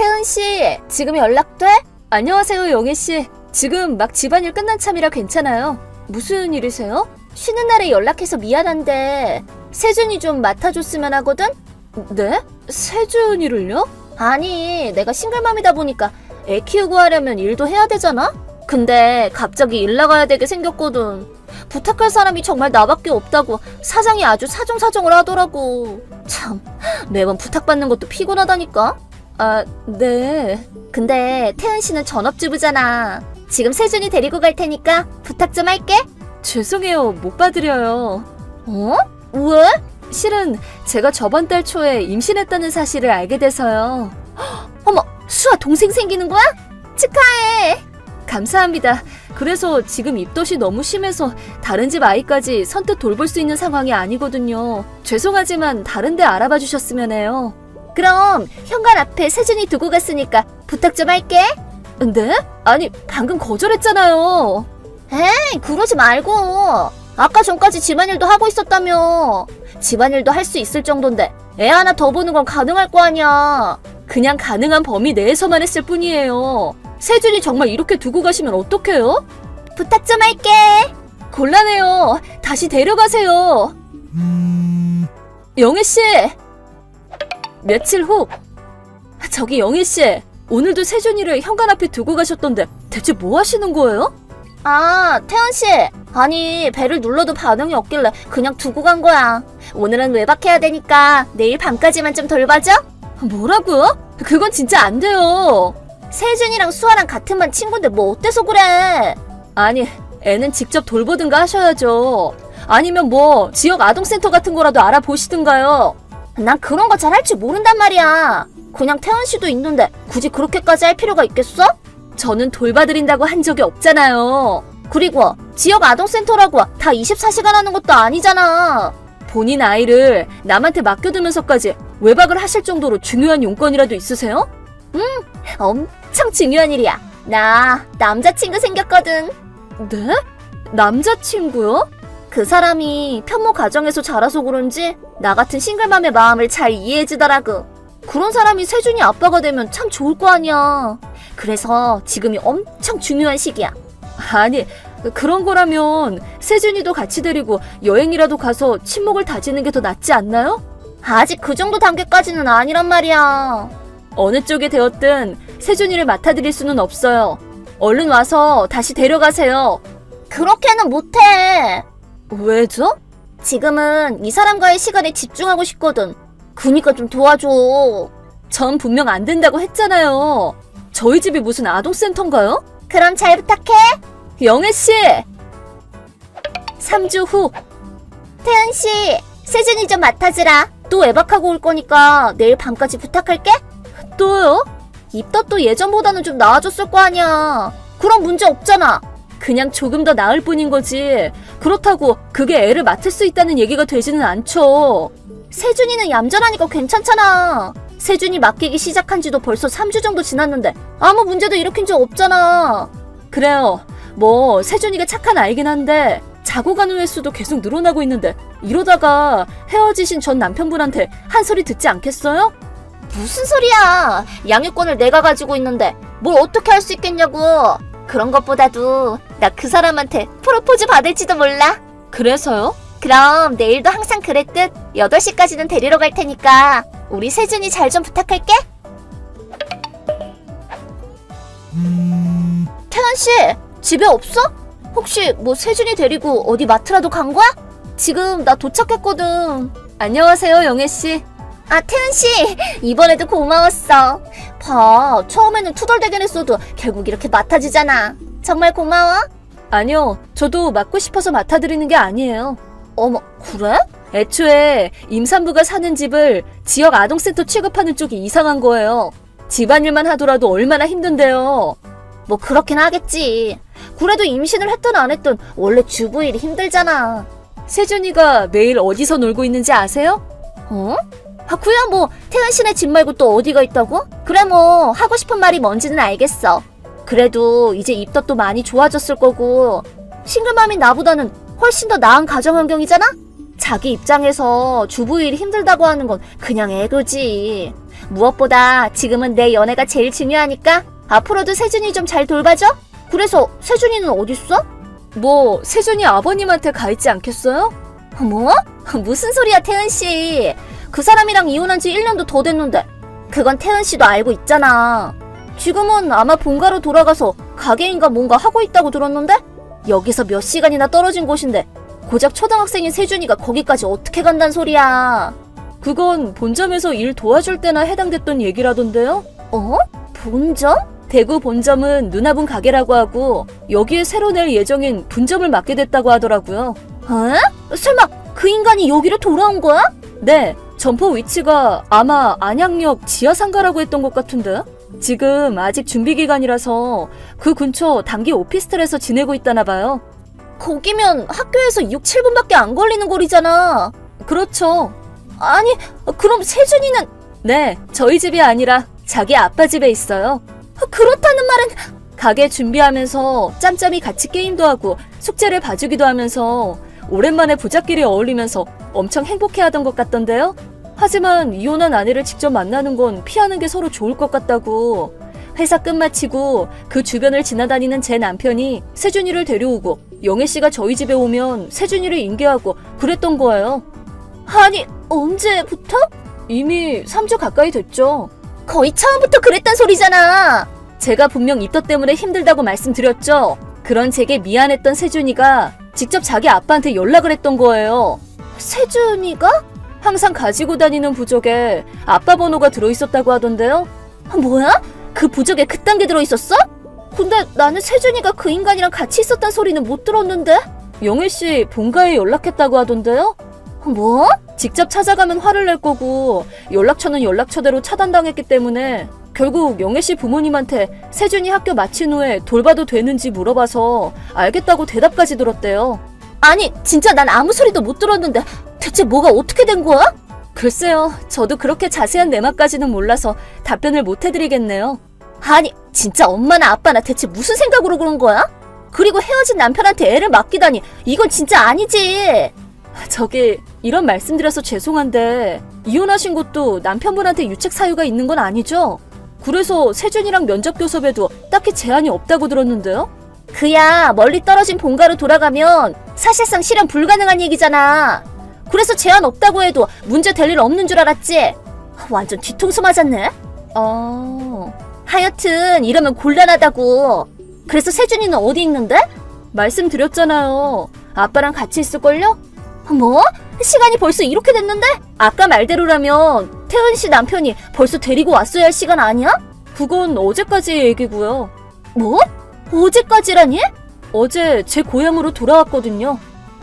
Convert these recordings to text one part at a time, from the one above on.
태은 씨, 지금 연락돼? 안녕하세요, 영애 씨. 지금 막 집안일 끝난 참이라 괜찮아요. 무슨 일이세요? 쉬는 날에 연락해서 미안한데 세준이 좀 맡아줬으면 하거든? 네? 세준이를요? 아니, 내가 싱글맘이다 보니까 애 키우고 하려면 일도 해야 되잖아? 근데 갑자기 일 나가야 되게 생겼거든. 부탁할 사람이 정말 나밖에 없다고 사장이 아주 사정사정을 하더라고. 참, 매번 부탁받는 것도 피곤하다니까? 아, 네. 근데 태은 씨는 전업주부잖아. 지금 세준이 데리고 갈 테니까 부탁 좀 할게. 죄송해요. 못 봐드려요. 어? 왜? 실은 제가 저번 달 초에 임신했다는 사실을 알게 돼서요. 헉, 어머, 수아 동생 생기는 거야? 축하해. 감사합니다. 그래서 지금 입덧이 너무 심해서 다른 집 아이까지 선뜻 돌볼 수 있는 상황이 아니거든요. 죄송하지만 다른 데 알아봐 주셨으면 해요. 그럼 현관 앞에 세준이 두고 갔으니까 부탁 좀 할게. 네? 아니 방금 거절했잖아요. 에이 그러지 말고 아까 전까지 집안일도 하고 있었다며. 집안일도 할 수 있을 정도인데 애 하나 더 보는 건 가능할 거 아니야. 그냥 가능한 범위 내에서만 했을 뿐이에요. 세준이 정말 이렇게 두고 가시면 어떡해요? 부탁 좀 할게. 곤란해요. 다시 데려가세요. 영애 씨. 며칠 후. 저기 영희 씨 오늘도 세준이를 현관 앞에 두고 가셨던데 대체 뭐 하시는 거예요? 아 태연 씨. 아니 배를 눌러도 반응이 없길래 그냥 두고 간 거야. 오늘은 외박해야 되니까 내일 밤까지만 좀 돌봐줘. 뭐라고요? 그건 진짜 안 돼요. 세준이랑 수아랑 같은 반 친구인데 뭐 어때서 그래? 아니 애는 직접 돌보든가 하셔야죠. 아니면 뭐 지역 아동센터 같은 거라도 알아보시든가요 난 그런 거 잘 할 줄 모른단 말이야. 그냥 태연 씨도 있는데 굳이 그렇게까지 할 필요가 있겠어? 저는 돌봐드린다고 한 적이 없잖아요. 그리고 지역 아동센터라고 다 24시간 하는 것도 아니잖아. 본인 아이를 남한테 맡겨두면서까지 외박을 하실 정도로 중요한 용건이라도 있으세요? 응, 엄청 중요한 일이야. 나 남자친구 생겼거든. 네? 남자친구요? 그 사람이 편모 가정에서 자라서 그런지 나 같은 싱글맘의 마음을 잘 이해해주더라고. 그런 사람이 세준이 아빠가 되면 참 좋을 거 아니야. 그래서 지금이 엄청 중요한 시기야. 아니, 그런 거라면 세준이도 같이 데리고 여행이라도 가서 친목을 다지는 게 더 낫지 않나요? 아직 그 정도 단계까지는 아니란 말이야. 어느 쪽에 되었든 세준이를 맡아드릴 수는 없어요. 얼른 와서 다시 데려가세요. 그렇게는 못해. 왜죠? 지금은 이 사람과의 시간에 집중하고 싶거든. 그니까 좀 도와줘. 전 분명 안 된다고 했잖아요. 저희 집이 무슨 아동센터인가요? 그럼 잘 부탁해. 영애 씨. 3주 후. 태은 씨, 세준이 좀 맡아주라. 또 외박하고 올 거니까 내일 밤까지 부탁할게. 또요? 입덧도 예전보다는 좀 나아졌을 거 아니야. 그럼 문제 없잖아. 그냥 조금 더 나을 뿐인 거지. 그렇다고 그게 애를 맡을 수 있다는 얘기가 되지는 않죠. 세준이는 얌전하니까 괜찮잖아. 세준이 맡기기 시작한 지도 벌써 3주 정도 지났는데 아무 문제도 일으킨 적 없잖아. 그래요. 뭐 세준이가 착한 아이긴 한데 자고 가는 횟수도 계속 늘어나고 있는데 이러다가 헤어지신 전 남편분한테 한 소리 듣지 않겠어요? 무슨 소리야. 양육권을 내가 가지고 있는데 뭘 어떻게 할 수 있겠냐고. 그런 것보다도 나 그 사람한테 프로포즈 받을지도 몰라. 그래서요? 그럼 내일도 항상 그랬듯 8시까지는 데리러 갈 테니까 우리 세준이 잘 좀 부탁할게. 태연 씨, 집에 없어? 혹시 뭐 세준이 데리고 어디 마트라도 간 거야? 지금 나 도착했거든. 안녕하세요, 영애 씨. 아, 태연 씨, 이번에도 고마웠어. 봐, 처음에는 투덜대긴 했어도 결국 이렇게 맡아주잖아. 정말 고마워. 아니요, 저도 맡고 싶어서 맡아드리는 게 아니에요. 어머, 그래? 애초에 임산부가 사는 집을 지역 아동센터 취급하는 쪽이 이상한 거예요. 집안일만 하더라도 얼마나 힘든데요. 뭐 그렇긴 하겠지. 그래도 임신을 했든 안 했든 원래 주부일이 힘들잖아. 세준이가 매일 어디서 놀고 있는지 아세요? 어? 아, 그야 뭐 태은 씨네 집 말고 또 어디가 있다고? 그래 뭐 하고 싶은 말이 뭔지는 알겠어. 그래도 이제 입덧도 많이 좋아졌을 거고 싱글맘인 나보다는 훨씬 더 나은 가정 환경이잖아? 자기 입장에서 주부 일이 힘들다고 하는 건 그냥 애교지. 무엇보다 지금은 내 연애가 제일 중요하니까 앞으로도 세준이 좀 잘 돌봐줘. 그래서 세준이는 어딨어? 뭐 세준이 아버님한테 가 있지 않겠어요? 뭐? 무슨 소리야 태은 씨. 그 사람이랑 이혼한 지 1년도 더 됐는데. 그건 태은 씨도 알고 있잖아. 지금은 아마 본가로 돌아가서 가게인가 뭔가 하고 있다고 들었는데? 여기서 몇 시간이나 떨어진 곳인데 고작 초등학생인 세준이가 거기까지 어떻게 간단 소리야. 그건 본점에서 일 도와줄 때나 해당됐던 얘기라던데요? 어? 본점? 대구 본점은 누나분 가게라고 하고 여기에 새로 낼 예정인 분점을 맡게 됐다고 하더라고요. 에? 설마 그 인간이 여기로 돌아온 거야? 네, 점포 위치가 아마 안양역 지하상가라고 했던 것 같은데. 지금 아직 준비 기간이라서 그 근처 단기 오피스텔에서 지내고 있다나 봐요. 거기면 학교에서 6, 7분밖에 안 걸리는 거리잖아. 그렇죠. 아니, 그럼 세준이는 네, 저희 집이 아니라 자기 아빠 집에 있어요. 그렇다는 말은 가게 준비하면서 짬짬이 같이 게임도 하고 숙제를 봐주기도 하면서 오랜만에 부자끼리 어울리면서 엄청 행복해하던 것 같던데요. 하지만 이혼한 아내를 직접 만나는 건 피하는 게 서로 좋을 것 같다고 회사 끝마치고 그 주변을 지나다니는 제 남편이 세준이를 데려오고 영애 씨가 저희 집에 오면 세준이를 인계하고 그랬던 거예요. 아니 언제부터? 이미 3주 가까이 됐죠. 거의 처음부터 그랬단 소리잖아. 제가 분명 입덧 때문에 힘들다고 말씀드렸죠. 그런 제게 미안했던 세준이가 직접 자기 아빠한테 연락을 했던 거예요. 세준이가? 항상 가지고 다니는 부적에 아빠 번호가 들어있었다고 하던데요. 아, 뭐야? 그 부적에 그딴 게 들어있었어? 근데 나는 세준이가 그 인간이랑 같이 있었단 소리는 못 들었는데? 영애 씨 본가에 연락했다고 하던데요? 뭐? 직접 찾아가면 화를 낼 거고 연락처는 연락처대로 차단당했기 때문에 결국 영애 씨 부모님한테 세준이 학교 마친 후에 돌봐도 되는지 물어봐서 알겠다고 대답까지 들었대요. 아니, 진짜 난 아무 소리도 못 들었는데 대체 뭐가 어떻게 된 거야? 글쎄요, 저도 그렇게 자세한 내막까지는 몰라서 답변을 못 해드리겠네요. 아니, 진짜 엄마나 아빠나 대체 무슨 생각으로 그런 거야? 그리고 헤어진 남편한테 애를 맡기다니, 이건 진짜 아니지. 저기, 이런 말씀드려서 죄송한데, 이혼하신 것도 남편분한테 유책 사유가 있는 건 아니죠? 그래서 세준이랑 면접 교섭에도 딱히 제한이 없다고 들었는데요? 그야, 멀리 떨어진 본가로 돌아가면 사실상 실현 불가능한 얘기잖아. 그래서 제한 없다고 해도 문제 될 일 없는 줄 알았지? 완전 뒤통수 맞았네? 어. 하여튼 이러면 곤란하다고. 그래서 세준이는 어디 있는데? 말씀드렸잖아요. 아빠랑 같이 있을걸요? 뭐? 시간이 벌써 이렇게 됐는데? 아까 말대로라면 태은 씨 남편이 벌써 데리고 왔어야 할 시간 아니야? 그건 어제까지 얘기고요. 뭐? 어제까지라니? 어제 제 고향으로 돌아왔거든요.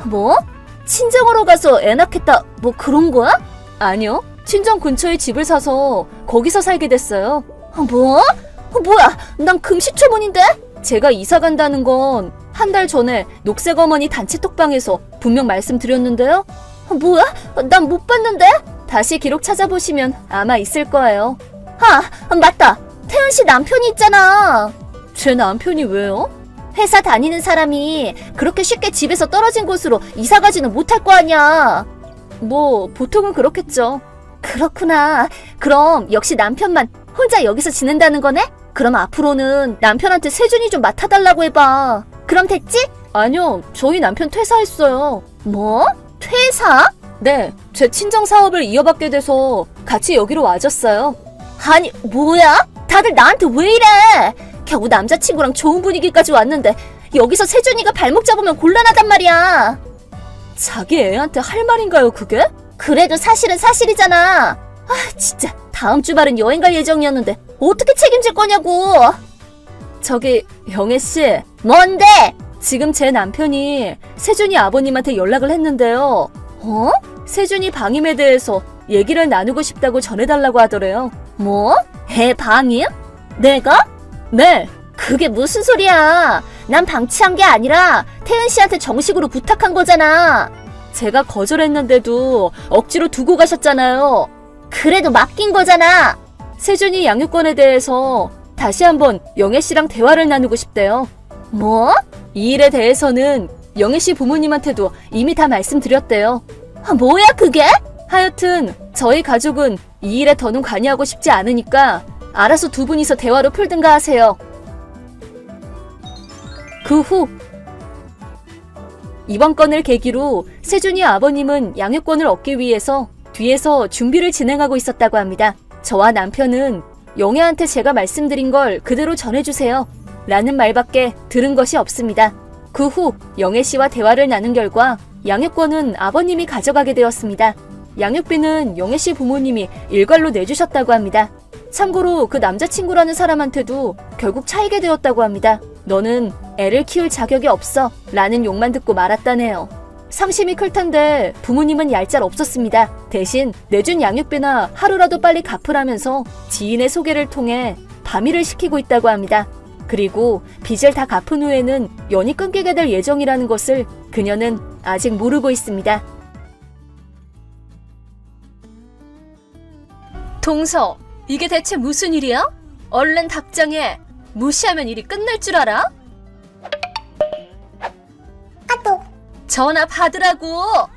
뭐? 친정으로 가서 애 낳겠다 뭐 그런 거야? 아니요. 친정 근처에 집을 사서 거기서 살게 됐어요. 뭐? 어, 뭐야? 난 금시초문인데? 제가 이사 간다는 건 한 달 전에 녹색 어머니 단체 톡방에서 분명 말씀드렸는데요. 어, 뭐야? 난 못 봤는데? 다시 기록 찾아보시면 아마 있을 거예요. 아, 맞다. 태은 씨 남편이 있잖아. 제 남편이 왜요? 회사 다니는 사람이 그렇게 쉽게 집에서 떨어진 곳으로 이사 가지는 못할 거 아니야. 뭐, 보통은 그렇겠죠. 그렇구나. 그럼 역시 남편만 혼자 여기서 지낸다는 거네? 그럼 앞으로는 남편한테 세준이 좀 맡아달라고 해봐. 그럼 됐지? 아니요, 저희 남편 퇴사했어요. 뭐? 퇴사? 네, 제 친정 사업을 이어받게 돼서 같이 여기로 와줬어요. 아니, 뭐야? 다들 나한테 왜 이래? 겨우 남자친구랑 좋은 분위기까지 왔는데 여기서 세준이가 발목 잡으면 곤란하단 말이야. 자기 애한테 할 말인가요, 그게? 그래도 사실은 사실이잖아. 아, 진짜 다음 주말은 여행 갈 예정이었는데 어떻게 책임질 거냐고. 저기 영애 씨, 뭔데? 지금 제 남편이 세준이 아버님한테 연락을 했는데요. 어? 세준이 방임에 대해서 얘기를 나누고 싶다고 전해달라고 하더래요. 뭐? 애 방임? 내가? 네. 그게 무슨 소리야? 난 방치한 게 아니라 태은 씨한테 정식으로 부탁한 거잖아. 제가 거절했는데도 억지로 두고 가셨잖아요. 그래도 맡긴 거잖아. 세준이 양육권에 대해서 다시 한번 영애 씨랑 대화를 나누고 싶대요. 뭐? 이 일에 대해서는 영애 씨 부모님한테도 이미 다 말씀드렸대요. 아, 뭐야 그게? 하여튼 저희 가족은 이 일에 더는 관여하고 싶지 않으니까 알아서 두 분이서 대화로 풀든가 하세요. 그 후 이번 건을 계기로 세준이 아버님은 양육권을 얻기 위해서 뒤에서 준비를 진행하고 있었다고 합니다. 저와 남편은 영애한테 제가 말씀드린 걸 그대로 전해주세요. 라는 말밖에 들은 것이 없습니다. 그 후 영애 씨와 대화를 나눈 결과 양육권은 아버님이 가져가게 되었습니다. 양육비는 영애 씨 부모님이 일괄로 내주셨다고 합니다. 참고로 그 남자친구라는 사람한테도 결국 차이게 되었다고 합니다. 너는 애를 키울 자격이 없어 라는 욕만 듣고 말았다네요. 상심이 클 텐데 부모님은 얄짤 없었습니다. 대신 내준 양육비나 하루라도 빨리 갚으라면서 지인의 소개를 통해 밤일을 시키고 있다고 합니다. 그리고 빚을 다 갚은 후에는 연이 끊기게 될 예정이라는 것을 그녀는 아직 모르고 있습니다. 동서, 이게 대체 무슨 일이야? 얼른 답장해. 무시하면 일이 끝날 줄 알아? 전화 받으라고!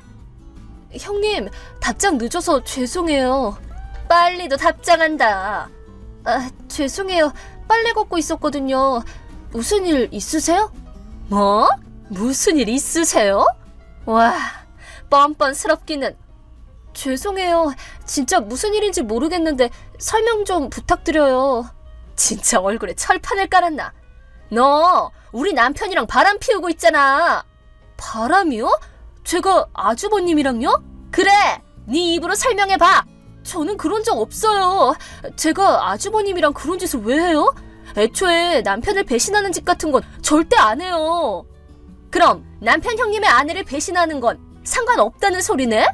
형님, 답장 늦어서 죄송해요. 빨리도 답장한다. 아, 죄송해요. 빨래 걷고 있었거든요. 무슨 일 있으세요? 뭐? 무슨 일 있으세요? 와, 뻔뻔스럽기는. 죄송해요. 진짜 무슨 일인지 모르겠는데 설명 좀 부탁드려요. 진짜 얼굴에 철판을 깔았나? 너 우리 남편이랑 바람 피우고 있잖아. 바람이요? 제가 아주버님이랑요? 그래, 네 입으로 설명해 봐. 저는 그런 적 없어요. 제가 아주버님이랑 그런 짓을 왜 해요? 애초에 남편을 배신하는 짓 같은 건 절대 안 해요. 그럼 남편 형님의 아내를 배신하는 건 상관없다는 소리네?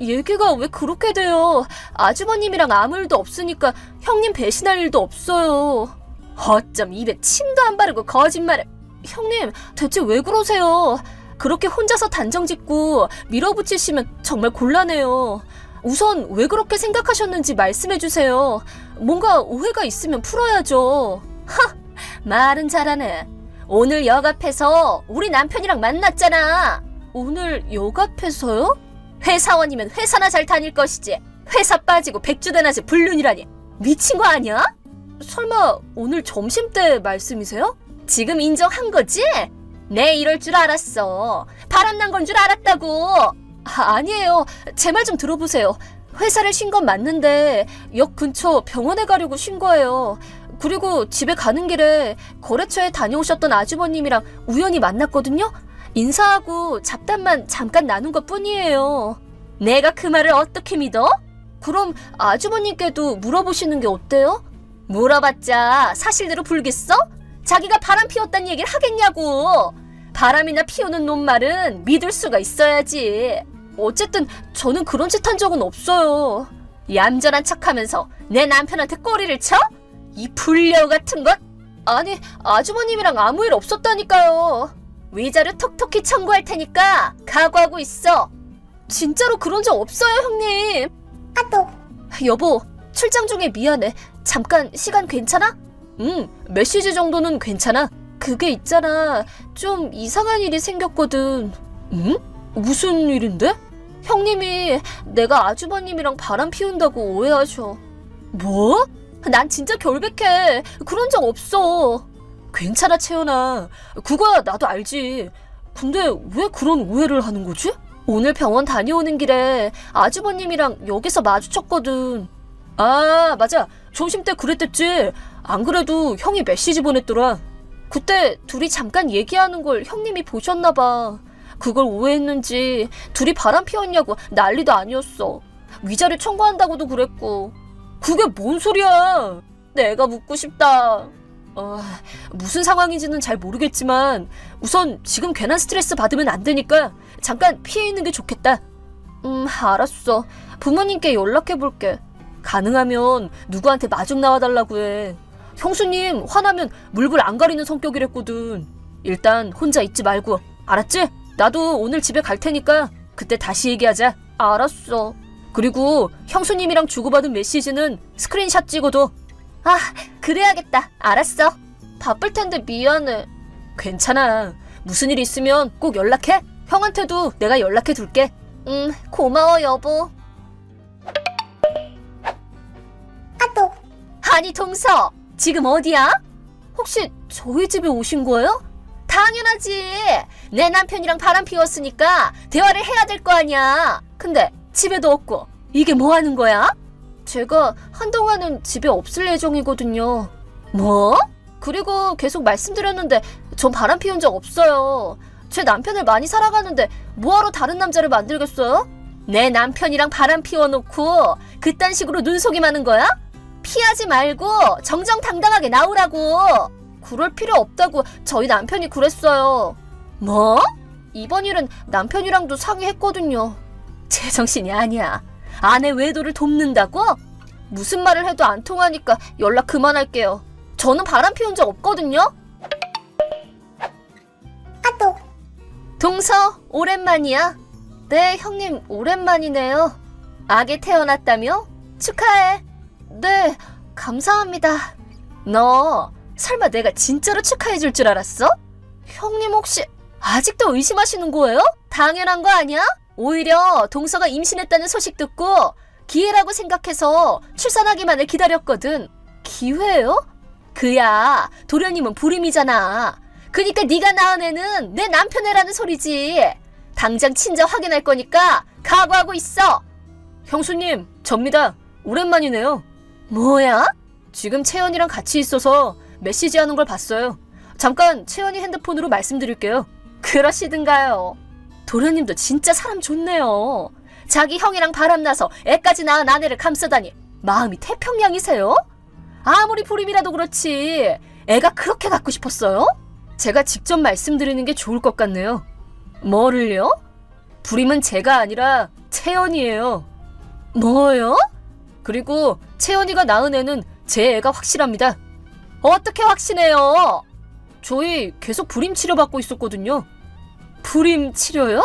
얘기가 왜 그렇게 돼요? 아주버님이랑 아무 일도 없으니까 형님 배신할 일도 없어요. 어쩜 입에 침도 안 바르고 거짓말을. 형님, 대체 왜 그러세요? 그렇게 혼자서 단정 짓고 밀어붙이시면 정말 곤란해요. 우선 왜 그렇게 생각하셨는지 말씀해 주세요. 뭔가 오해가 있으면 풀어야죠. 하! 말은 잘하네. 오늘 역 앞에서 우리 남편이랑 만났잖아. 오늘 역 앞에서요? 회사원이면 회사나 잘 다닐 것이지. 회사 빠지고 백주대낮에 불륜이라니. 미친 거 아니야? 설마 오늘 점심 때 말씀이세요? 지금 인정한 거지? 내 이럴 줄 알았어. 바람난 건 줄 알았다고. 아, 아니에요. 제 말 좀 들어보세요. 회사를 쉰 건 맞는데 역 근처 병원에 가려고 쉰 거예요. 그리고 집에 가는 길에 거래처에 다녀오셨던 아주버님이랑 우연히 만났거든요. 인사하고 잡담만 잠깐 나눈 것 뿐이에요. 내가 그 말을 어떻게 믿어? 그럼 아주버님께도 물어보시는 게 어때요? 물어봤자 사실대로 불겠어? 자기가 바람 피웠다는 얘기를 하겠냐고. 바람이나 피우는 놈 말은 믿을 수가 있어야지. 어쨌든 저는 그런 짓 한 적은 없어요. 얌전한 척 하면서 내 남편한테 꼬리를 쳐? 이 불려 같은 것? 아니 아주버님이랑 아무 일 없었다니까요. 위자료 톡톡히 청구할 테니까 각오하고 있어. 진짜로 그런 적 없어요, 형님. 아또. 여보, 출장 중에 미안해. 잠깐 시간 괜찮아? 응, 메시지 정도는 괜찮아. 그게 있잖아. 좀 이상한 일이 생겼거든. 응? 무슨 일인데? 형님이 내가 아주버님이랑 바람 피운다고 오해하셔. 뭐? 난 진짜 결백해. 그런 적 없어. 괜찮아, 채연아. 그거야 나도 알지. 근데 왜 그런 오해를 하는 거지? 오늘 병원 다녀오는 길에 아주버님이랑 여기서 마주쳤거든. 아, 맞아. 점심 때 그랬댔지. 안 그래도 형이 메시지 보냈더라. 그때 둘이 잠깐 얘기하는 걸 형님이 보셨나봐. 그걸 오해했는지 둘이 바람 피웠냐고 난리도 아니었어. 위자료 청구한다고도 그랬고. 그게 뭔 소리야? 내가 묻고 싶다. 어, 무슨 상황인지는 잘 모르겠지만 우선 지금 괜한 스트레스 받으면 안 되니까 잠깐 피해 있는 게 좋겠다. 음, 알았어. 부모님께 연락해 볼게. 가능하면 누구한테 마중 나와달라고 해. 형수님 화나면 물불 안 가리는 성격이랬거든. 일단 혼자 있지 말고 알았지? 나도 오늘 집에 갈 테니까 그때 다시 얘기하자. 알았어. 그리고 형수님이랑 주고받은 메시지는 스크린샷 찍어둬. 아, 그래야겠다. 알았어. 바쁠 텐데 미안해. 괜찮아. 무슨 일 있으면 꼭 연락해. 형한테도 내가 연락해 둘게. 음, 고마워, 여보. 아니 동서 지금 어디야? 혹시 저희 집에 오신 거예요? 당연하지. 내 남편이랑 바람 피웠으니까 대화를 해야 될 거 아니야. 근데 집에도 없고 이게 뭐 하는 거야? 제가 한동안은 집에 없을 예정이거든요. 뭐? 그리고 계속 말씀드렸는데 전 바람 피운 적 없어요. 제 남편을 많이 살아가는데 뭐하러 다른 남자를 만들겠어요? 내 남편이랑 바람 피워놓고 그딴 식으로 눈속임하는 거야? 피하지 말고 정정당당하게 나오라고. 그럴 필요 없다고 저희 남편이 그랬어요. 뭐? 이번 일은 남편이랑도 상의했거든요. 제정신이 아니야. 아내 외도를 돕는다고? 무슨 말을 해도 안 통하니까 연락 그만할게요. 저는 바람 피운 적 없거든요. 동서, 오랜만이야. 네, 형님, 오랜만이네요. 아기 태어났다며? 축하해. 네, 감사합니다. 너, 설마 내가 진짜로 축하해 줄 줄 알았어? 형님 혹시 아직도 의심하시는 거예요? 당연한 거 아니야? 오히려 동서가 임신했다는 소식 듣고 기회라고 생각해서 출산하기만을 기다렸거든. 기회요? 그야 도련님은 불임이잖아. 그니까 네가 낳은 애는 내 남편 애라는 소리지. 당장 친자 확인할 거니까 각오하고 있어. 형수님, 접니다. 오랜만이네요. 뭐야? 지금 채연이랑 같이 있어서 메시지 하는 걸 봤어요. 잠깐 채연이 핸드폰으로 말씀드릴게요. 그러시든가요. 도련님도 진짜 사람 좋네요. 자기 형이랑 바람나서 애까지 낳은 아내를 감싸다니 마음이 태평양이세요? 아무리 불임이라도 그렇지 애가 그렇게 갖고 싶었어요? 제가 직접 말씀드리는 게 좋을 것 같네요. 뭐를요? 불임은 제가 아니라 채연이에요. 뭐요? 그리고 채연이가 낳은 애는 제 애가 확실합니다. 어떻게 확신해요? 저희 계속 불임 치료받고 있었거든요. 불임 치료요?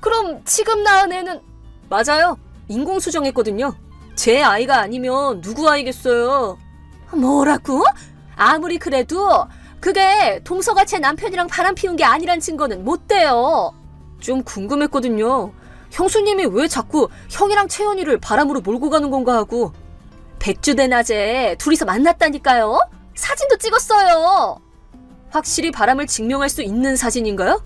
그럼 지금 낳은 애는 맞아요. 인공수정했거든요. 제 아이가 아니면 누구 아이겠어요? 뭐라고? 아무리 그래도 그게 동서가 제 남편이랑 바람 피운 게 아니란 증거는 못 돼요. 좀 궁금했거든요. 형수님이 왜 자꾸 형이랑 채연이를 바람으로 몰고 가는 건가 하고 백주대 낮에 둘이서 만났다니까요. 사진도 찍었어요. 확실히 바람을 증명할 수 있는 사진인가요?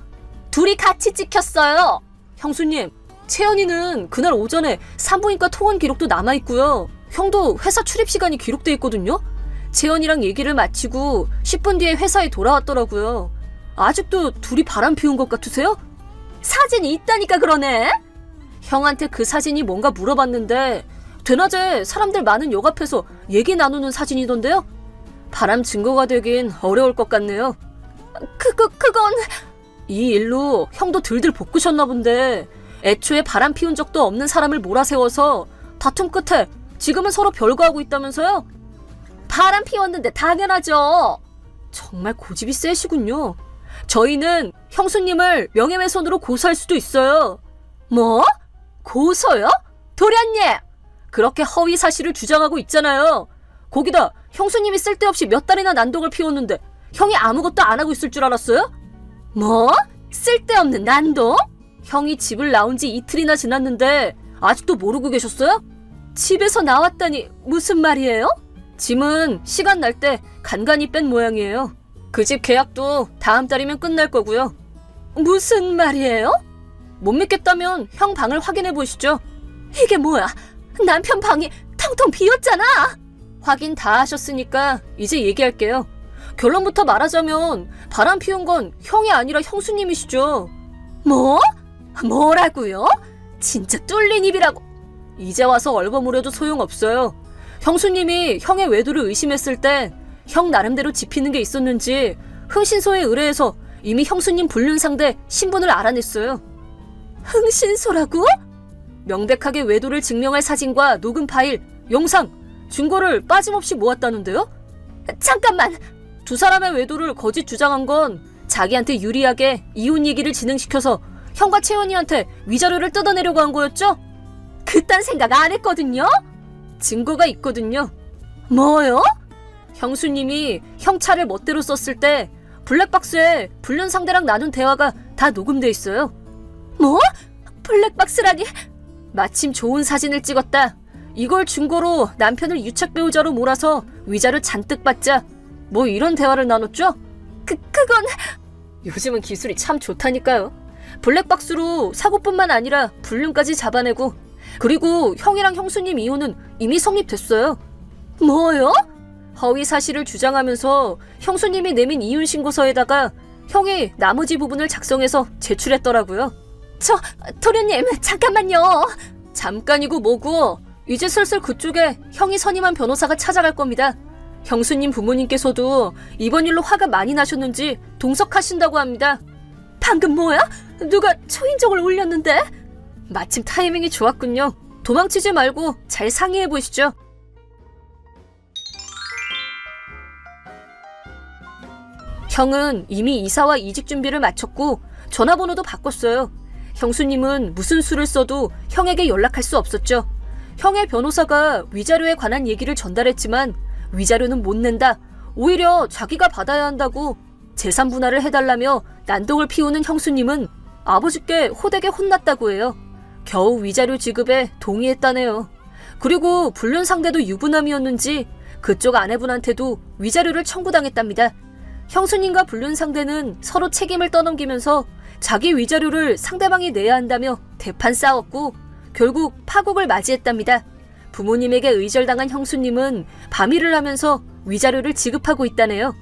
둘이 같이 찍혔어요. 형수님, 채연이는 그날 오전에 산부인과 통원 기록도 남아있고요. 형도 회사 출입 시간이 기록돼 있거든요. 채연이랑 얘기를 마치고 10분 뒤에 회사에 돌아왔더라고요. 아직도 둘이 바람 피운 것 같으세요? 사진이 있다니까 그러네? 형한테 그 사진이 뭔가 물어봤는데 대낮에 사람들 많은 역 앞에서 얘기 나누는 사진이던데요? 바람 증거가 되긴 어려울 것 같네요. 그거, 그건... 이 일로 형도 들들 볶으셨나 본데 애초에 바람 피운 적도 없는 사람을 몰아세워서 다툼 끝에 지금은 서로 별거하고 있다면서요? 바람 피웠는데 당연하죠. 정말 고집이 세시군요. 저희는 형수님을 명예훼손으로 고소할 수도 있어요. 뭐? 고소요? 도련님! 그렇게 허위 사실을 주장하고 있잖아요. 거기다 형수님이 쓸데없이 몇 달이나 난동을 피웠는데 형이 아무것도 안 하고 있을 줄 알았어요? 뭐? 쓸데없는 난동? 형이 집을 나온 지 이틀이나 지났는데 아직도 모르고 계셨어요? 집에서 나왔다니 무슨 말이에요? 짐은 시간 날 때 간간히 뺀 모양이에요. 그 집 계약도 다음 달이면 끝날 거고요. 무슨 말이에요? 못 믿겠다면 형 방을 확인해 보시죠. 이게 뭐야? 남편 방이 텅텅 비었잖아. 확인 다 하셨으니까 이제 얘기할게요. 결론부터 말하자면 바람 피운 건 형이 아니라 형수님이시죠. 뭐? 뭐라고요? 진짜 뚫린 입이라고. 이제 와서 얼버무려도 소용없어요. 형수님이 형의 외도를 의심했을 때 형 나름대로 짚히는 게 있었는지 흥신소에 의뢰해서 이미 형수님 불륜 상대 신분을 알아냈어요. 흥신소라고? 명백하게 외도를 증명할 사진과 녹음 파일, 영상, 증거를 빠짐없이 모았다는데요? 잠깐만! 두 사람의 외도를 거짓 주장한 건 자기한테 유리하게 이혼 얘기를 진행시켜서 형과 채연이한테 위자료를 뜯어내려고 한 거였죠? 그딴 생각 안 했거든요? 증거가 있거든요. 뭐요? 형수님이 형 차를 멋대로 썼을 때 블랙박스에 불륜 상대랑 나눈 대화가 다 녹음돼 있어요. 뭐? 블랙박스라니? 마침 좋은 사진을 찍었다. 이걸 증거로 남편을 유착 배우자로 몰아서 위자료 잔뜩 받자. 뭐 이런 대화를 나눴죠? 그, 그건. 요즘은 기술이 참 좋다니까요. 블랙박스로 사고뿐만 아니라 불륜까지 잡아내고, 그리고 형이랑 형수님 이혼은 이미 성립됐어요. 뭐요? 허위 사실을 주장하면서 형수님이 내민 이혼 신고서에다가 형이 나머지 부분을 작성해서 제출했더라고요. 저, 도련님, 잠깐만요. 잠깐이고 뭐고, 이제 슬슬 그쪽에 형이 선임한 변호사가 찾아갈 겁니다. 형수님 부모님께서도 이번 일로 화가 많이 나셨는지 동석하신다고 합니다. 방금 뭐야? 누가 초인종을 울렸는데? 마침 타이밍이 좋았군요. 도망치지 말고 잘 상의해 보시죠. 형은 이미 이사와 이직 준비를 마쳤고 전화번호도 바꿨어요. 형수님은 무슨 수를 써도 형에게 연락할 수 없었죠. 형의 변호사가 위자료에 관한 얘기를 전달했지만 위자료는 못 낸다. 오히려 자기가 받아야 한다고 재산 분할을 해달라며 난동을 피우는 형수님은 아버지께 호되게 혼났다고 해요. 겨우 위자료 지급에 동의했다네요. 그리고 불륜 상대도 유부남이었는지 그쪽 아내분한테도 위자료를 청구당했답니다. 형수님과 불륜 상대는 서로 책임을 떠넘기면서 자기 위자료를 상대방이 내야 한다며 대판 싸웠고 결국 파국을 맞이했답니다. 부모님에게 의절당한 형수님은 밤일을 하면서 위자료를 지급하고 있다네요.